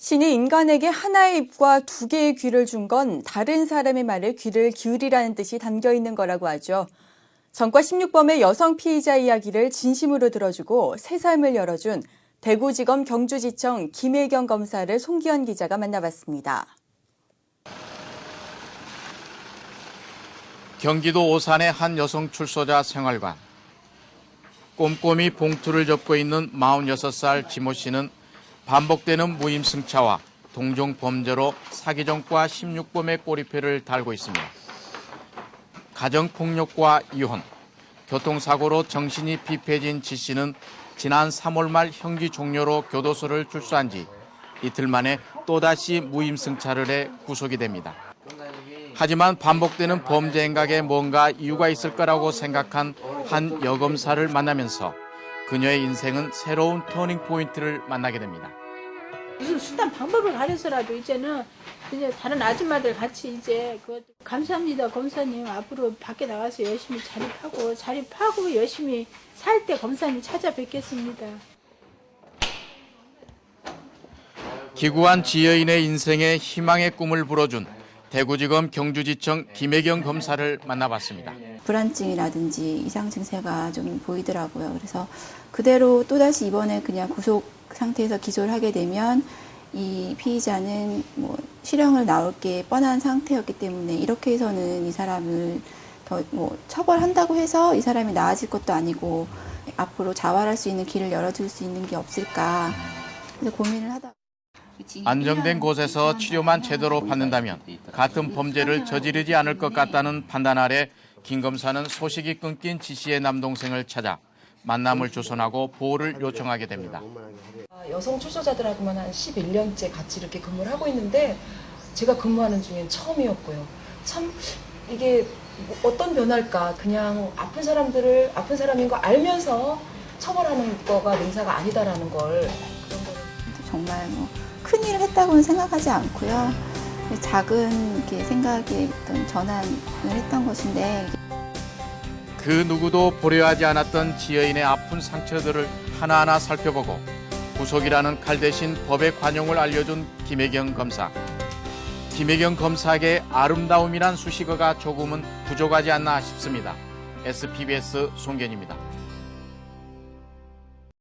신이 인간에게 하나의 입과 두 개의 귀를 준 건 다른 사람의 말에 귀를 기울이라는 뜻이 담겨 있는 거라고 하죠. 전과 16범의 여성 피의자 이야기를 진심으로 들어주고 새 삶을 열어준 대구지검 경주지청 김혜경 검사를 송기현 기자가 만나봤습니다. 경기도 오산의 한 여성 출소자 생활관. 꼼꼼히 봉투를 접고 있는 46살 지모 씨는 반복되는 무임 승차와 동종 범죄로 사기전과 16범의 꼬리표를 달고 있습니다. 가정폭력과 이혼, 교통사고로 정신이 피폐해진 지 씨는 지난 3월 말 형기 종료로 교도소를 출소한 지 이틀 만에 또다시 무임 승차를 해 구속이 됩니다. 하지만 반복되는 범죄 행각에 뭔가 이유가 있을 거라고 생각한 한 여검사를 만나면서 그녀의 인생은 새로운 터닝 포인트를 만나게 됩니다. 무슨 수단 방법을 가려서라도 이제는 그냥 다른 아줌마들 같이 이제 그 감사합니다 검사님 앞으로 밖에 나가서 열심히 자립하고 자립하고 열심히 살 때 검사님 찾아뵙겠습니다. 기구한 지여인의 인생에 희망의 꿈을 불어준 대구지검 경주지청 김혜경 검사를 만나봤습니다. 불안증이라든지 이상 증세가 좀 보이더라고요. 그래서 그대로 또다시 이번에 그냥 구속 상태에서 기소를 하게 되면 이 피의자는 뭐 실형을 나올 게 뻔한 상태였기 때문에 이렇게 해서는 이 사람을 더 뭐 처벌한다고 해서 이 사람이 나아질 것도 아니고 앞으로 자활할 수 있는 길을 열어줄 수 있는 게 없을까. 그래서 고민을 하다. 안정된 곳에서 치료만 제대로 받는다면 같은 범죄를 저지르지 않을 것 같다는 판단 아래 김 검사는 소식이 끊긴 지 씨의 남동생을 찾아 만남을 조선하고 보호를 요청하게 됩니다. 아, 여성 출소자들하고만 한 11년째 같이 이렇게 근무를 하고 있는데 제가 근무하는 중엔 처음이었고요. 참 이게 뭐 어떤 변화일까? 그냥 아픈 사람들을 아픈 사람인 거 알면서 처벌하는 거가 능사가 아니다라는 걸 정말 뭐 큰일을 했다고는 생각하지 않고요. 작은 생각에 어떤 전환을 했던 것인데 그 누구도 보려 하지 않았던 지여인의 아픈 상처들을 하나하나 살펴보고 구속이라는 칼 대신 법의 관용을 알려준 김혜경 검사. 김혜경 검사에게 아름다움이란 수식어가 조금은 부족하지 않나 싶습니다. SPBS 송견입니다.